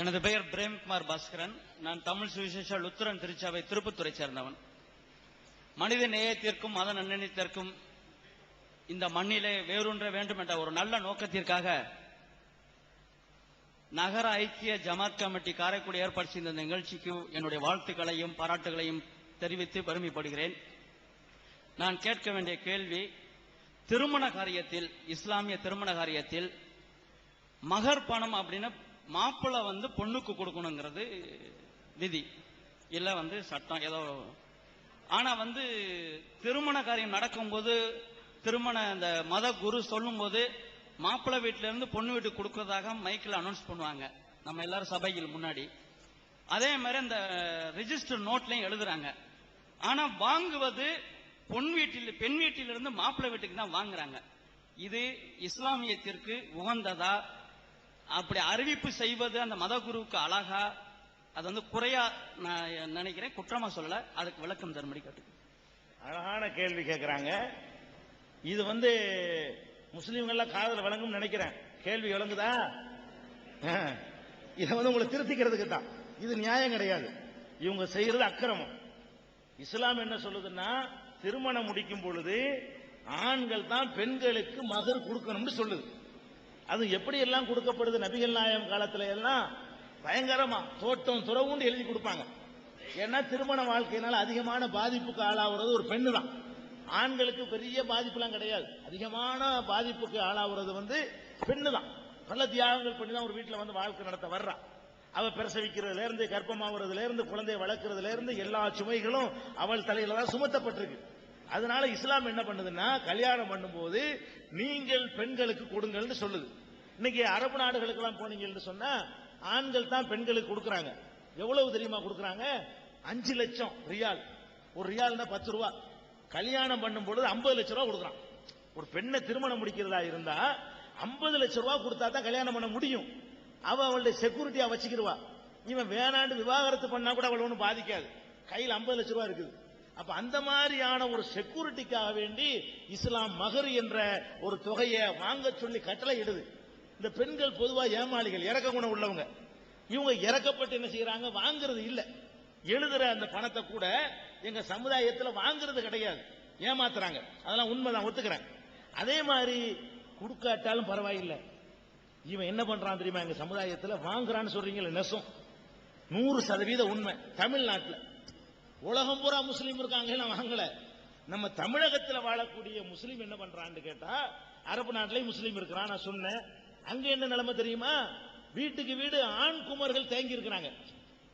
எனது பெயர் பிரேம்குமார் பாஸ்கரன். நான் தமிழ் சுவிசேஷ லுத்திரன் திருச்சாவை திருப்பத்துறை சேர்ந்தவன். மனித நேயத்திற்கும் மத நன்னெண்ணத்திற்கும் இந்த மண்ணிலே வேரூன்ற வேண்டும் என்ற ஒரு நல்ல நோக்கத்திற்காக நகர ஐக்கிய ஜமாத் கமிட்டி காரைக்குடி ஏற்பாடு செய்த இந்த நிகழ்ச்சிக்கு என்னுடைய வாழ்த்துக்களையும் பாராட்டுகளையும் தெரிவித்து பெருமைப்படுகிறேன். நான் கேட்க வேண்டிய கேள்வி திருமண காரியத்தில் இஸ்லாமிய திருமண காரியத்தில் மகர் பணம் அப்படின்னு மாப்பிள்ளை வந்து பொண்ணுக்கு கொடுக்கணுங்கிறது விதி. இல்ல வந்து சட்டம் ஏதோ. ஆனா வந்து திருமண காரியம் நடக்கும்போது திருமண அந்த மத குரு சொல்லும்போது மாப்பிள்ளை வீட்டுல இருந்து பொண்ணு வீட்டுக்கு கொடுக்கறதாக மைக்கில் அனௌன்ஸ் பண்ணுவாங்க. நம்ம எல்லாரும் சபையில் முன்னாடி. அதே மாதிரி அந்த ரிஜிஸ்டர் நோட்லயும் எழுதுறாங்க. ஆனா வாங்குவது பொன் வீட்டில் பெண் வீட்டிலிருந்து மாப்பிள்ளை வீட்டுக்கு தான் வாங்குறாங்க. இது இஸ்லாமியத்திற்கு உகந்ததா? அப்படி அறிவிப்பு செய்வது அந்த மத குருவுக்கு அழகா அது வந்து குறையா நான் நினைக்கிறேன். குற்றமா சொல்லல. அதுக்கு விளக்கம் தரும்படி கேட்டு அழகான கேள்வி கேட்கிறாங்க இது வந்து முஸ்லீம்கள்லாம் காதல விளங்கும் நினைக்கிறேன். கேள்வி விளங்குதா? இதை வந்து உங்களை திருத்திக்கிறதுக்கு தான். இது நியாயம் கிடையாது. இவங்க செய்யறது அக்கிரமம். இஸ்லாம் என்ன சொல்லுதுன்னா திருமணம் முடிக்கும் பொழுது ஆண்கள் தான் பெண்களுக்கு மகர் கொடுக்கணும்னு சொல்லுது. அது எப்படி எல்லாம் கொடுக்கப்படுது நபிகள் நாயம் காலத்துல எல்லாம் பயங்கரமா தோட்டம் துறவுண்டு எழுதி கொடுப்பாங்க. ஏன்னா திருமண வாழ்க்கையினால அதிகமான பாதிப்புக்கு ஆளாகிறது ஒரு பெண்ணு தான் ஆண்களுக்கு பெரிய பாதிப்புலாம் கிடையாது. அதிகமான பாதிப்புக்கு ஆளாகிறது வந்து பெண்ணு தான் நல்ல தியாகங்கள் பண்ணி தான் ஒரு வீட்டுல வந்து வாழ்க்கை நடத்த வர்றா. அவ பிரசவிக்கிறதுல இருந்து கர்ப்பமாகிறதுல இருந்து குழந்தையை வளர்க்கறதுல இருந்து எல்லா சுமைகளும் அவள் தலையில தான் சுமத்தப்பட்டிருக்கு. அதனால இஸ்லாம் என்ன பண்ணுதுன்னா கல்யாணம் பண்ணும்போது நீங்கள் பெண்களுக்கு கொடுங்கள்னு சொல்லுது. இன்னைக்கு அரபு நாடுகளுக்கெல்லாம் போனீங்கன்னு சொன்னா ஆண்கள் தான் பெண்களுக்கு கொடுக்குறாங்க. எவ்வளவு தெரியுமா கொடுக்குறாங்க? அஞ்சு லட்சம் ரியால். ஒரு ரியால்னா பத்து ரூபா. கல்யாணம் பண்ணும் பொழுது ஐம்பது லட்சம் ரூபா கொடுக்குறான். ஒரு பெண்ணை திருமணம் முடிக்கிறதா இருந்தா ஐம்பது லட்சம் ரூபா கொடுத்தா தான் கல்யாணம் பண்ண முடியும். அவ அவளுடைய செக்யூரிட்டியா வச்சுக்கிடுவா. இவன் வேணாண்டு விவாகரத்து பண்ணா கூட அவள் ஒன்றும் பாதிக்காது. கையில் ஐம்பது லட்சம் ரூபா இருக்குது. அப்ப அந்த மாதிரியான ஒரு செக்யூரிட்டிக்காக வேண்டி இஸ்லாம் மகர் என்ற ஒரு தொகையை வாங்க சொல்லி கட்டளை இடுது இந்த பெண்கள் பொதுவா ஏமாளிகள் இறக்க குணம் உள்ளவங்க. இவங்க இறக்கப்பட்டு என்ன செய்யறாங்க? வாங்குறது இல்ல. எழுதுற அந்த பணத்தை கூட எங்க சமுதாயத்துல வாங்குறது கிடையாது. ஏமாத்துறாங்க. அதெல்லாம் உண்மைதான் ஒத்துக்கிறேன் அதே மாதிரி கொடுக்காட்டாலும் பரவாயில்லை. இவன் என்ன பண்றான் தெரியுமா? எங்க சமுதாயத்துல வாங்குறான்னு சொல்றீங்களே நெசம். நூறு சதவீத உண்மை தமிழ்நாட்டுல. உலகம் பூரா முஸ்லீம் இருக்காங்க நான் வாங்கல. நம்ம தமிழகத்தில் வாழக்கூடிய முஸ்லீம் என்ன பண்றான்னு கேட்டா அரபு நாட்டிலேயும் முஸ்லீம் இருக்கிறான் நான் சொன்னேன். அங்க என்ன நிலைமை தெரியுமா? வீட்டுக்கு வீடு ஆண் குமர்கள் தேங்கி இருக்கிறாங்க.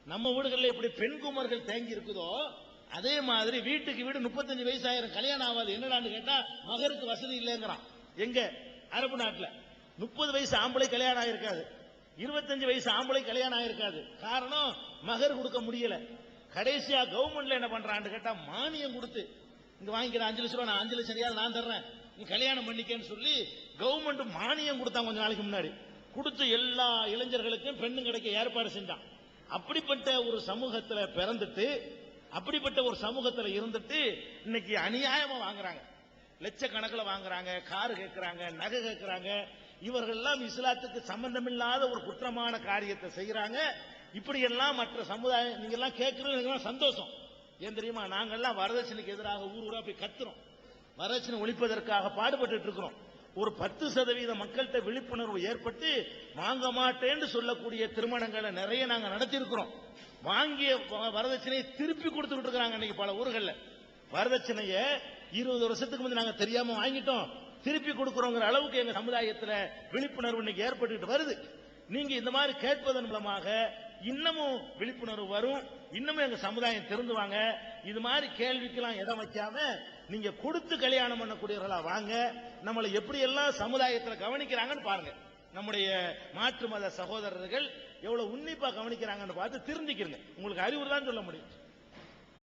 நம்ம வீடுகளில் எப்படி பெண் குமர்கள் தேங்கி இருக்குதோ அதே மாதிரி வீட்டுக்கு வீடு முப்பத்தஞ்சு வயசு ஆயிரம் கல்யாணம் ஆகாது. என்னடான்னு கேட்டா மகருக்கு வசதி இல்லைங்கிறான். எங்க? அரபு நாட்டில். முப்பது வயசு ஆம்பளை கல்யாணம் ஆயிருக்காது. இருபத்தஞ்சு வயசு ஆம்பளை கல்யாணம் ஆயிருக்காது. காரணம் மகர் கொடுக்க முடியல. கடைசியா கவர்மெண்ட்ல என்ன பண்றான்னு கேட்டா மானியம் கொடுத்து இங்க வாங்கிக்கிற அஞ்சு லட்சம் ரூபா நான் அஞ்சு லட்சம் ரியால் நான் தர்றேன். நீ கல்யாணம் பண்ணிக்கன்னு சொல்லி கவர்மெண்ட் மானியம் கொடுத்தான் கொஞ்ச நாளைக்கு முன்னாடி. கொடுத்து எல்லா இளைஞர்களுக்கும் பெண்ணும் கிடைக்க ஏற்பாடு செஞ்சான். அப்படிப்பட்ட ஒரு சமூகத்துல பிறந்துட்டு அப்படிப்பட்ட ஒரு சமூகத்துல இருந்துட்டு இன்னைக்கு அநியாயமா வாங்குறாங்க. லட்சக்கணக்கில் வாங்குறாங்க கார் கேட்கிறாங்க நகை கேட்கிறாங்க. இவர்கள் எல்லாம் இஸ்லாத்துக்கு சம்பந்தமில்லாத ஒரு குற்றமான காரியத்தை செய்யறாங்க இப்படி எல்லாம் மற்ற சமுதாயம் நீங்க எல்லாம் கேட்கறது சந்தோஷம். ஏன் தெரியுமா? நாங்கெல்லாம் வரதட்சணைக்கு எதிராக ஊர் ஊரா போய் கத்துறோம். வரதட்சணை ஒழிப்பதற்காக பாடுபட்டு இருக்கிறோம். ஒரு பத்து சதவீத மக்கள்கிட்ட விழிப்புணர்வு ஏற்பட்டு வாங்க மாட்டேன்னு சொல்லக்கூடிய திருமணங்களை நிறைய நாங்க நடத்தி இருக்கிறோம் வாங்கிய வரதட்சணையை திருப்பி கொடுத்துக்கிட்டு இருக்கிறாங்க இன்னைக்கு பல ஊர்கள்ல. வரதட்சணைய இருபது வருஷத்துக்கு முந்தைய நாங்க தெரியாம வாங்கிட்டோம். திருப்பி கொடுக்கிறோங்கிற அளவுக்கு எங்க சமுதாயத்துல விழிப்புணர்வு இன்னைக்கு ஏற்பட்டுட்டு வருது. நீங்க இந்த மாதிரி கேட்பதன் மூலமாக இன்னமும் விழிப்புணர்வு வரும். இன்னமும் எங்க சமுதாயம் திருந்துவாங்க. இது மாதிரி கேள்விக்கெல்லாம் இடம் வைக்காம நீங்க கொடுத்து கல்யாணம் பண்ணக்கூடியவர்களா வாங்க. நம்மளை எப்படி எல்லாம் சமுதாயத்துல கவனிக்கிறாங்கன்னு பாருங்க. நம்முடைய மாற்று மத சகோதரர்கள் எவ்வளவு உன்னிப்பா கவனிக்கிறாங்கன்னு பார்த்து திருந்திக்கிறங்க உங்களுக்கு அறிவுரை தான் சொல்ல முடியும்.